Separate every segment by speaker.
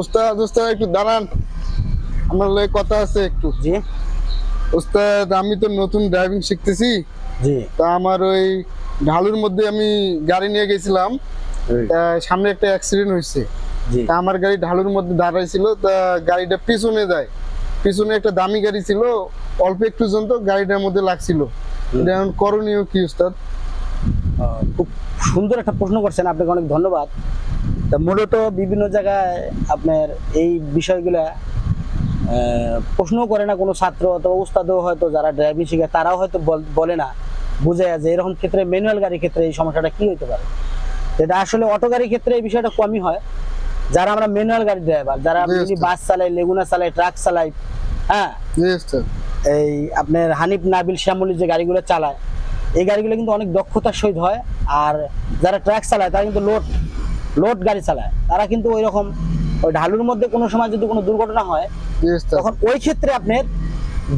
Speaker 1: ওস্তাদ ওস্তাদ একটু দাঁড়ান। আমার লগে কথা আছে একটু।
Speaker 2: জি।
Speaker 1: ওস্তাদ আমি তো নতুন ড্রাইভিং শিখতেছি।
Speaker 2: জি।
Speaker 1: তা আমার ওই ঢালুর মধ্যে আমি গাড়ি নিয়ে গেছিলাম। সামনে একটা অ্যাক্সিডেন্ট হয়েছে। তা আমার গাড়ি ঢালুর মধ্যে দাঁড়াইছিল তা গাড়িটা পিছনে যায়। পিছনে একটা দামি গাড়ি ছিল অল্প একটু জন তো গাড়িটার মধ্যে লাগছিল। এখন করণীয় কি ওস্তাদ
Speaker 2: খুব সুন্দর একটা প্রশ্ন করছেন আপনাকে অনেক ধন্যবাদ। তা মূলত বিভিন্ন জায়গায় আপনার এই বিষয়গুলা প্রশ্ন করে না কোনো ছাত্র অথবা উস্তাদও হয়তো যারা ড্রাইভিং শিখে তারাও হয়তো বলে না। বুঝে যে এরকম ক্ষেত্রে ম্যানুয়াল গাড়ির ক্ষেত্রে এই সমস্যাটা কি হতে পারে? এটা আসলে অটো গাড়ির ক্ষেত্রে এই বিষয়টা কমই হয়। যারা আমরা ম্যানুয়াল গাড়ি ড্রাইভার যারা বাস চালাই লেগুনা চালাই ট্রাক চালাই হ্যাঁ? এই আপনার হানিফ নাবিল শ্যামলি যে গাড়িগুলো চালায় এই গাড়িগুলো কিন্তু অনেক দক্ষতার সহিত হয়। আর যারা ট্রাক চালায় তারা কিন্তু লোড লোড গাড়ি চালায়। তারা কিন্তু ওই রকম ওই ঢালুর মধ্যে কোনো সময় যদি কোনো দুর্ঘটনা হয় তখন ওই ক্ষেত্রে আপনার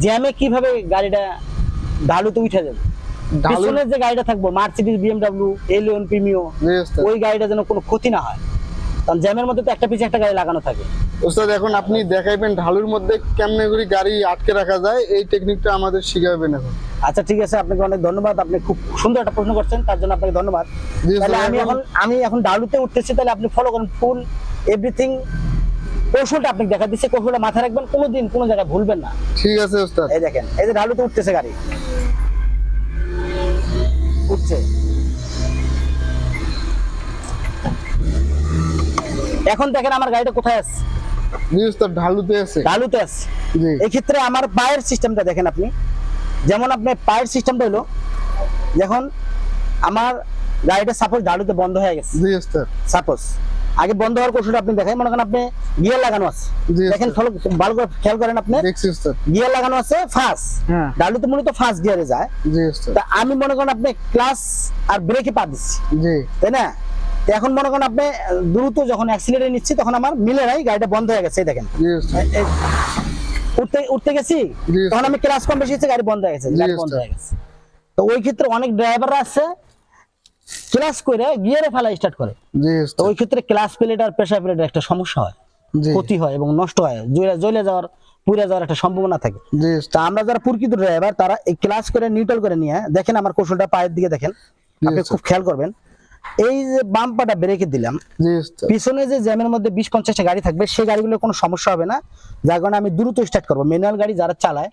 Speaker 2: জ্যামে কীভাবে গাড়িটা ঢালুতে উঠে যাবে? পিছনের যে গাড়িটা থাকব মার্সিডিজ বিএমডাব্লিউ এলিয়ন প্রিমিও ওই গাড়িটা যেন কোনো ক্ষতি না হয়। কারণ জ্যামের মধ্যে তো একটা পিছিয়ে একটা গাড়ি লাগানো থাকে।
Speaker 1: ওস্তাদ এখন আপনি দেখাইবেন ঢালুর মধ্যে কেমনে করে গাড়ি আটকে রাখা যায় এই টেকনিকটা আমাদের শিখাবেন এখন।
Speaker 2: আচ্ছা ঠিক আছে আপনাকে অনেক ধন্যবাদ। আপনি খুব সুন্দর একটা প্রশ্ন করছেন তার জন্য আপনাকে ধন্যবাদ। তাহলে আমি
Speaker 1: এখন-
Speaker 2: আমি এখন ডালুতে উঠতেছি তাহলে আপনি ফলো করেন ফুল এভরিথিং কৌশলটা আপনি দেখা দিচ্ছে কৌশলটা মাথায় রাখবেন কোনোদিন কোনো জায়গায় ভুলবেন না।
Speaker 1: ঠিক আছে ওস্তাদ।
Speaker 2: এই দেখেন এই যে ঢালুতে উঠতেছে গাড়ি। উঠছে। এখন দেখেন আমার গাড়িটা কোথায় আছে।
Speaker 1: ওস্তাদ ঢালুতে আছে।
Speaker 2: ঢালুতে আছে। এই ক্ষেত্রে আমার পায়ের সিস্টেমটা দেখেন আপনি। যেমন আপনার পায়ের সিস্টেমটা হলো যখন আমার গাড়িটা সাপোজ ঢালুতে বন্ধ হয়ে গেছে।
Speaker 1: জি ওস্তাদ
Speaker 2: সাপোজ আগে বন্ধ হওয়ার কৌশলটা আপনি দেখেন মনে করেন আপনি গিয়ার লাগানো আছে। দেখেন
Speaker 1: স্যার।
Speaker 2: ভালো করে খেয়াল করেন আপনি। গিয়ার লাগানো আছে ফার্স্ট
Speaker 1: হ্যাঁ।
Speaker 2: ডালুতে মূলত ফার্স্ট গিয়ারে যায়। তা আমি মনে করেন আপনি ক্লাস আর ব্রেকে পা দিচ্ছি। তাই না? তো এখন মনে করেন আপনি দ্রুত যখন অ্যাক্সিলারে নিচ্ছি তখন আমার মিলে নাই গাড়িটা বন্ধ হয়ে গেছে দেখেন। উঠতে উঠতে গেছি? তখন আমি ক্লাস কম বেশি গাড়ি বন্ধ হয়ে গেছে গাড়ি বন্ধ হয়ে গেছে। তো ওই ক্ষেত্রে অনেক ড্রাইভাররা আছে ক্লাস করে গিয়ারে ফেলা স্টার্ট করে। তো ওই ক্ষেত্রে ক্লাস প্লেট আর প্রেসার প্লেটের একটা সমস্যা হয় ক্ষতি হয় এবং নষ্ট হয় জ্বলে যাওয়ার পুড়ে যাওয়ার একটা সম্ভাবনা থাকে। তা আমরা যারা প্রকৃত ড্রাইভার তারা এই ক্লাস করে নিউট্রাল করে নিয়ে দেখেন আমার কৌশলটা পায়ের দিকে দেখেন। আপনি খুব খেয়াল করবেন এই যে বাম পাটা ব্রেকে দিলাম পিছনে যে জ্যামের মধ্যে বিশ পঞ্চাশটা গাড়ি থাকবে সেই গাড়িগুলোর কোনো সমস্যা হবে না। যার কারণে আমি দ্রুত স্টার্ট করব। ম্যানুয়াল গাড়ি যারা চালায়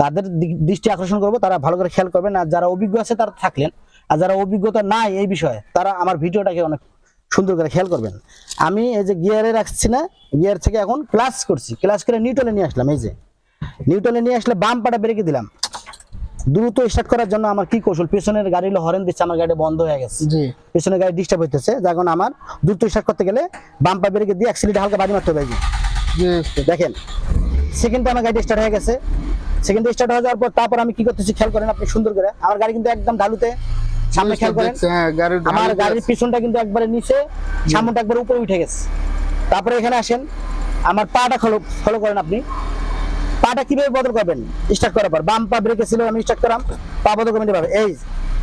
Speaker 2: তাদের দৃষ্টি আকর্ষণ করব তারা ভালো করে খেয়াল করবেন। আর যারা অভিজ্ঞ আছে তারা থাকলেন। আর যারা অভিজ্ঞতা নাই এই বিষয়ে তারা আমার ভিডিওটাকে অনেক সুন্দর করে খেয়াল করবেন। আমি এই যে গিয়ারে রাখছি না গিয়ার থেকে এখন ক্লাস করছি। ক্লাস করে নিউটলে নিয়ে আসলাম এই যে। নিউটলে নিয়ে আসলে বাম পাটা ব্রেকে দিলাম। দ্রুত স্টার্ট করার জন্য আমার কি কৌশল? পেছনের গাড়ি হরেন দিচ্ছে আমার গাড়ি বন্ধ হয়ে গেছে।
Speaker 1: জি।
Speaker 2: পেছনে গাড়ি ডিস্টার্ব হইতেছে যার কারণে আমার দ্রুত স্টার্ট করতে গেলে বাম পা ব্রেকে দিয়ে অ্যাক্সিলেটর হালকা বাড়ি মারতে হবে দেখেন সেকেন্ডে আমার গাড়ি স্টার্ট হয়ে গেছে। সেকেন্ডে স্টার্ট হয়ে যাওয়ার পর তারপর আমি কি করতেছি খেয়াল করেন আপনি সুন্দর করে আমার গাড়ি কিন্তু একদম ঢালুতে সামনে খেয়াল করেন
Speaker 1: হ্যাঁ
Speaker 2: আমার গাড়ির। পিছনটা কিন্তু একবারে নিচে সামনটা একবারে উপরে উঠে গেছে। তারপরে এখানে আসেন আমার পাটা ফলো ফলো করেন আপনি। পাটা কীভাবে বদল করবেন? স্টার্ট করার পর। বাম পা ব্রেকে ছিল আমি স্টার্ট করাম। পা বদল করবেন এভাবে। এই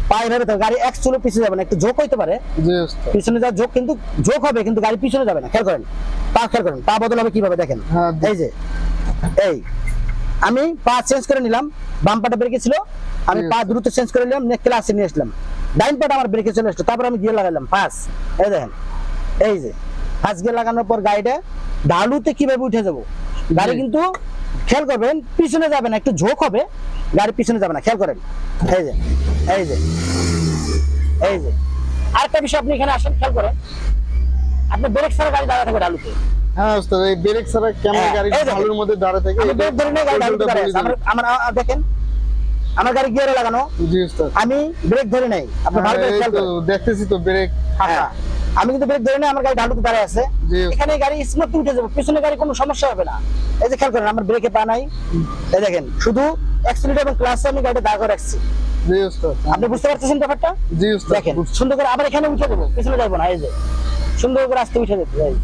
Speaker 2: পা এভাবে তো গাড়ি এক চুলো পিছিয়ে যাবে না। একটু ঝোঁক হইতে পারে। পিছনে যা ঝোঁক কিন্তু ঝোঁক হবে কিন্তু গাড়ি পিছনে যাবে না। খেয়াল করেন। পা খেয়াল করেন। পা বদল হবে কীভাবে? দেখেন।
Speaker 1: হ্যাঁ,
Speaker 2: এই যে এই আমি পা চেঞ্জ করে নিলাম। বাম পাটা ব্রেকে ছিল। আমি পা দ্রুত চেঞ্জ করে নিলাম। নিয়ে ক্লাসে নিয়ে আসলাম। ডাইন পাটা আমার ব্রেকে চলে আসলো। তারপর আমি গিয়ে লাগালাম। ফার্স্ট এই দেখেন। এই যে ফার্স্ট গিয়ে লাগানোর পর গাড়িটা ঢালুতে কীভাবে উঠে যাব? গাড়ি কিন্তু খেয়াল করবেন পিছনে যাবে না একটু ঝোঁক হবে গাড়ি পিছনে যাবে না খেয়াল করেন। এই যে এই যে এই যে। আরেকটা বিষয় আপনি এখানে আসেন খেয়াল করেন। আপনি ব্রেক ছাড়া গাড়ি দাঁড়া থাকবে ঢালুতে
Speaker 1: হ্যাঁ ওস্তাদ এই ব্রেক ছাড়া কেমন
Speaker 2: হ্যাঁ,
Speaker 1: গাড়ি মধ্যে থাকে?
Speaker 2: আমি ব্রেক ধরে নিয়ে গাড়ি ঢালুতে
Speaker 1: কৌশলটা
Speaker 2: দাঁড়ায়।
Speaker 1: বলে
Speaker 2: আছে। আমার আমার দেখেন আমার গাড়ি গিয়ারে লাগানো।
Speaker 1: জি ওস্তাদ।
Speaker 2: আমি ব্রেক ধরে নাই। আপনি ভালো
Speaker 1: হ্যাঁ,
Speaker 2: করেন।
Speaker 1: দেখতেছি তো ব্রেক। ফাঁকা।
Speaker 2: আমি কিন্তু ব্রেক ধরে নাই আমার গাড়ি ঢালুতে দাঁড়ায় আছে। এখানে গাড়ি স্মুথ উঠে যাবে পিছনে গাড়ি কোনো সমস্যা হবে না। এই যে খেয়াল করেন আমার ব্রেকে পা নাই। এই দেখেন শুধু অ্যাক্সিলেটর এবং ক্লাসে আমি গাড়িটা দাঁড় করে রাখছি। আপনি বুঝতে পারতেছেন ব্যাপারটা? দেখেন সুন্দর করে আবার এখানে উঠে দেবো পিছনে যাব না এই যে। সুন্দর করে আসতে উঠে যেতে এই।